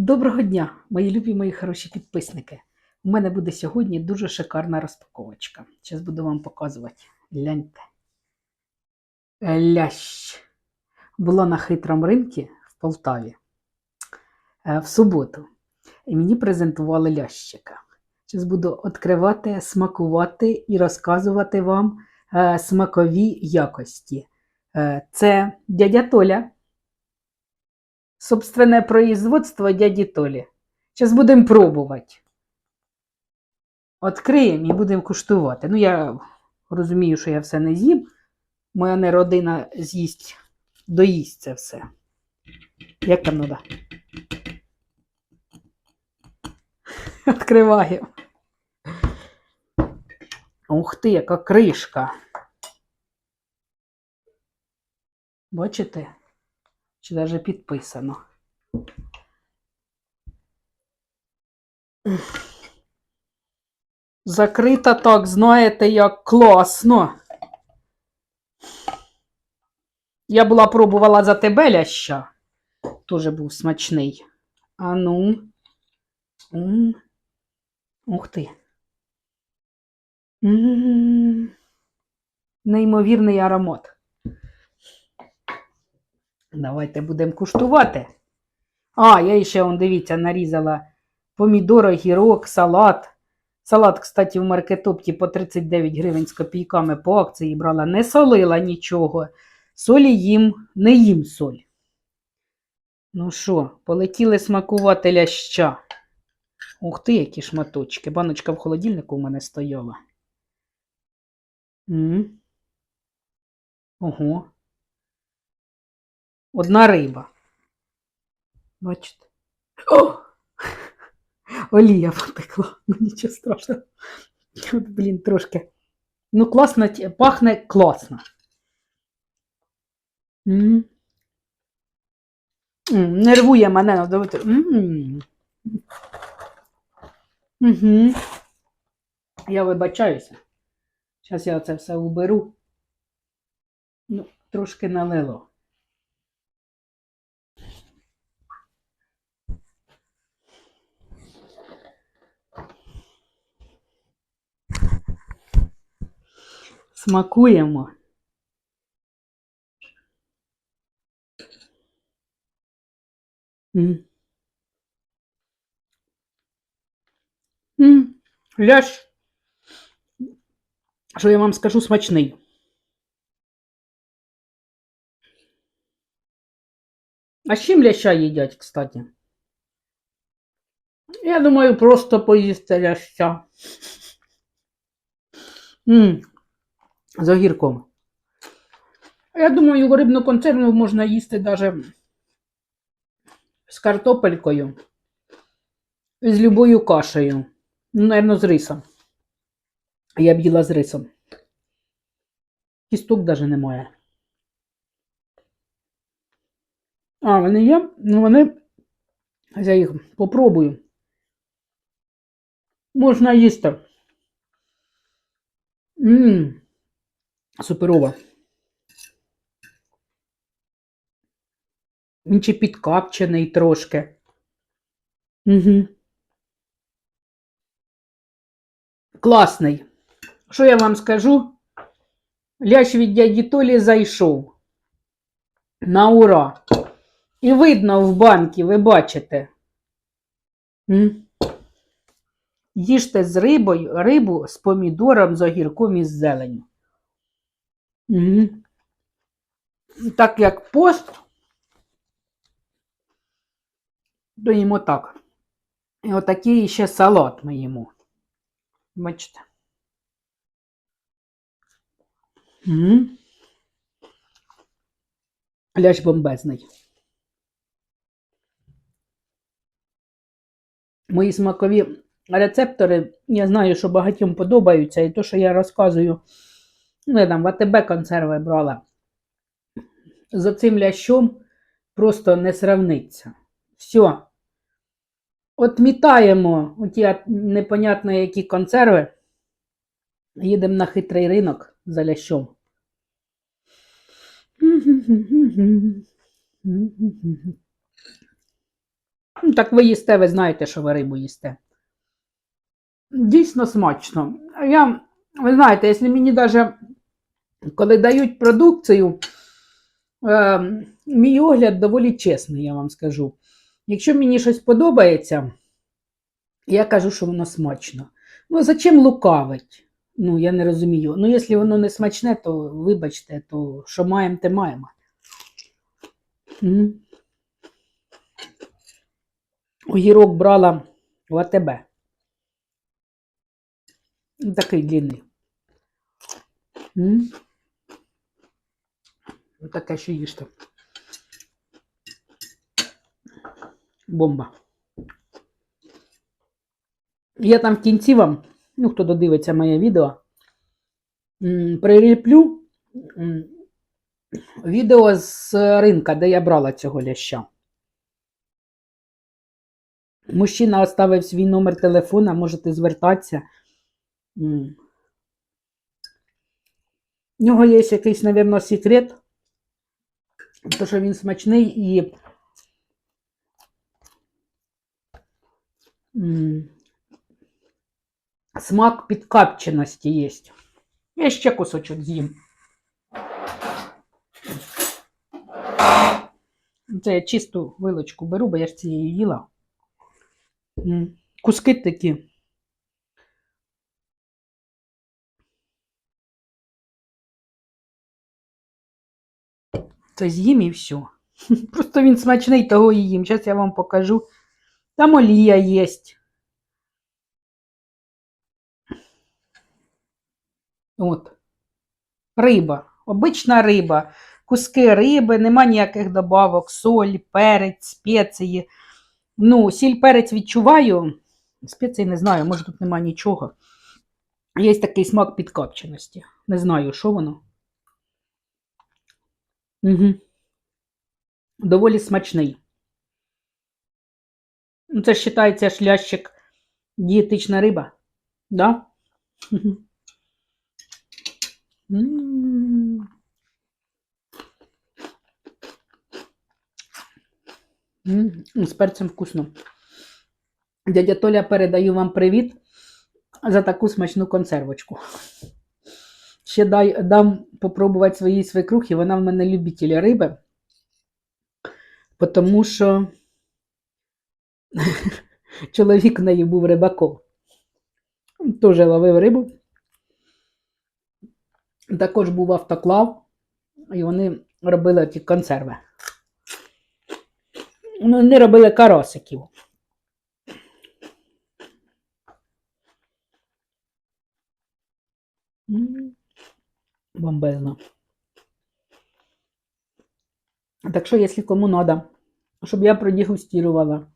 Доброго дня, мої любі мої хороші підписники. У мене буде сьогодні дуже шикарна розпаковочка. Зараз буду вам показувати. Гляньте. Лящ. Була на хитрому ринку в Полтаві е, в суботу. І мені презентували лящика. Зараз буду відкривати, смакувати і розказувати вам е, смакові якості. Е, Це дядя Толя. Собственне производство дяді Толі. Зараз будемо пробувати. Откриємо і будемо куштувати. Ну, я розумію, що я все не з'їм. Моя не родина з'їсть, доїсть це все. Як там треба? Відкриваємо. Ух ти, яка кришка. Бачите? Чи навіть підписано. Закрита так, знаєте, як класно. Я була пробувала за тебе ляща. Тоже був смачний. А ну. Ух ти. М. Неймовірний аромат. Давайте будемо куштувати. А, я ще, он, дивіться, нарізала помідор, огірок, салат. Салат, кстати, в маркетопті по 39 гривень з копійками по акції брала. Не солила нічого. Солі їм, не їм соль. Ну що, полетіли смакувати ляща. Ух ти, які шматочки. Баночка в холодильнику у мене стояла. М. Ого. Одна риба. Бачите? О! Олія потекла. Ну нічого страшного. От, блін, трошки. Ну, класно, пахне класно. М. М, Нервує мене. ну, давайте. Угу. Я вибачаюся. Зараз я це все уберу. Ну, трошки налило. Смакуємо. М. М. Ляш. Що я вам скажу смачний. А з чим ляща їдять, кстати? Я думаю, просто поїсти ляща. М. З огірком. Я думаю, рибну консервну можна їсти навіть з картопелькою, з любою кашею. Ну, напевно, з рисом. Я б їла з рисом. Кісток навіть немає. А, вони є? Ну, вони. Я їх попробую. Можна їсти. Ммм. Суперова. Він чи підкапчений трошки. Угу. Класний. Що я вам скажу? Лящ від дяді Толі зайшов. На ура. І видно в банки, ви бачите. М? Їжте з рибою, рибу з помідором, з огірком і з зеленю. Так як пост, то їмо так. І отакий ще салат ми їмо. Бачите. Угу. Бомбезний. Мої смакові рецептори, я знаю, що багатьом подобаються, і то, що я розказую, ну, я там в АТБ консерви брала. За цим лящом просто не сравниться. Все. Отмітаємо оті непонятно які консерви. Їдемо на хитрий ринок за лящом. Ну, так ви їсте, ви знаєте, що ви рибу їсте. Дійсно смачно. Я, ви знаєте, якщо мені навіть коли дають продукцію, е, мій огляд доволі чесний, я вам скажу. Якщо мені щось подобається, я кажу, що воно смачно. Ну, зачем лукавить? Ну, я не розумію. Ну, якщо воно не смачне, то вибачте, то що маємо, те маємо. М. Огірок брала в АТБ. Такий длинний. М. Таке ще їжте. Бомба. Я там в кінці вам, ну, хто додивиться моє відео, приліплю відео з ринка, де я брала цього ляща. Мужчина оставив свій номер телефона, можете звертатися. У нього є якийсь, мабуть, секрет, то що він смачний і смак підкапченості є. Я ще кусочок з'їм. Це я чисту вилочку беру, бо я ж цією їла. Куски такі. Це з'їм і все. Просто він смачний, того і їм. Зараз я вам покажу. Там олія є. От. Риба. Обична риба. Куски риби, нема ніяких добавок, соль, перець, спеції. Ну, сіль перець відчуваю. Спеції не знаю, може тут нема нічого. Є такий смак підкопченості. Не знаю, що воно. Угу. Доволі смачний. Ну, Це вважається шлящик дієтична риба. Да? З перцем вкусно. Дядя Толя, передаю вам привіт за таку смачну консервочку. Ще дай, дам попробувати своїй свекрухи, вона в мене любитель риби, тому що чоловік в неї був рибаком. Теж ловив рибу. Також був автоклав, і вони робили ті консерви. Ну, вони робили карасиків. М, Бомбезно. Так що, якщо кому треба, щоб я продегустувала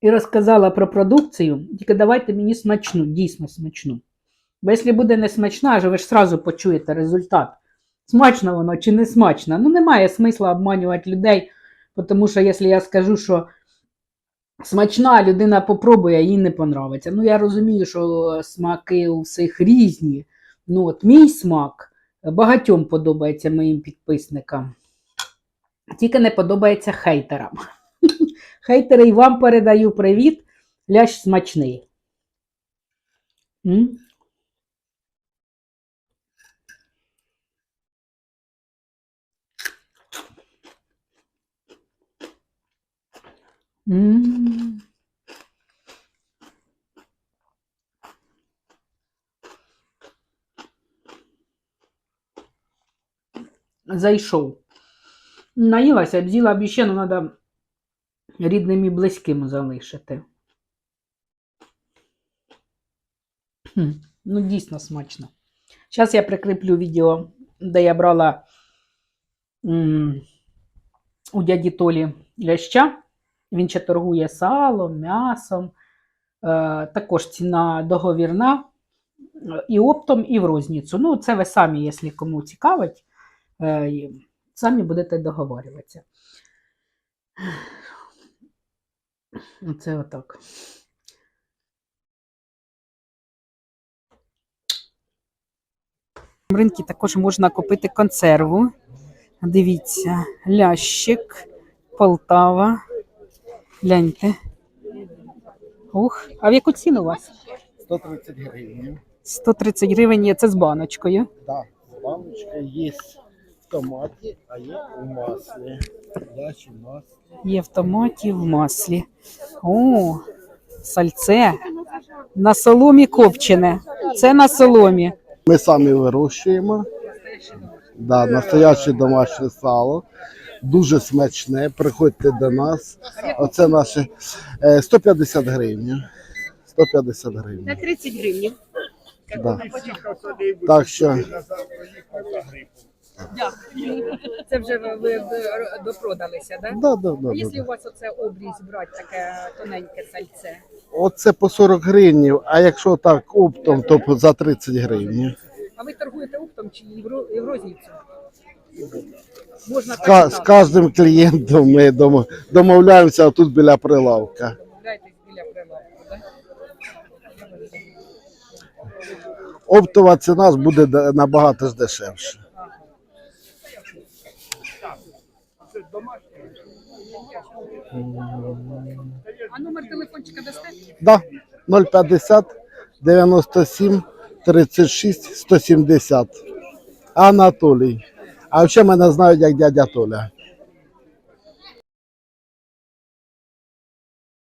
і розказала про продукцію, тільки давайте мені смачну, дійсно смачну. Бо якщо буде не смачна, ви ж сразу почуєте результат. Смачно воно чи не смачно. Ну, немає смисла обманювати людей, тому що якщо я скажу, що смачна, людина попробує, їй не понравиться. Ну, я розумію, що смаки у всіх різні. Ну, от мій смак багатьом подобається моїм підписникам. Тільки не подобається хейтерам. Хейтери і вам передаю привіт. Лящ смачний. М? М. Зайшов. Наїлася, б з'їла б ще, ну треба рідним і близьким залишити. Хм, Ну, дійсно смачно. Зараз я прикріплю відео, де я брала м, у дяді Толі ляща. Він ще торгує салом, м'ясом. Е, також ціна договірна е, і оптом, і в розницю. Ну, це ви самі, якщо кому цікавить, самі будете договорюватися. Оце отак. В ринку також можна купити консерву. Дивіться, лящик, Полтава. Гляньте. Ух, а в яку ціну у вас? 130 гривень. 130 гривень є це з баночкою. Так, Да, баночка є в томаті, а є у маслі. Дачі маслі. Є в томаті, в маслі. О, сальце. На соломі копчене. Це на соломі. Ми самі вирощуємо. Да, настояще домашнє сало. Дуже смачне. Приходьте до нас. Оце наше е, 150 гривень. 150 гривень. На 30 гривень. Да. Так що Це вже ви, ви, допродалися, да? да, да, да, да, якщо да. у вас оце обріз брати, таке тоненьке сальце? Оце по 40 гривень, а якщо так оптом, то за 30 гривень. А ви торгуєте оптом чи розницю? Можна З, так кожним клієнтом ми домо- домовляємося тут біля прилавка. Домовляєтесь біля прилавку, да? Оптова ціна буде набагато дешевше. А номер телефончика дасте? Да, 050 97 36 170. Анатолій. А ще мене знають як дядя Толя.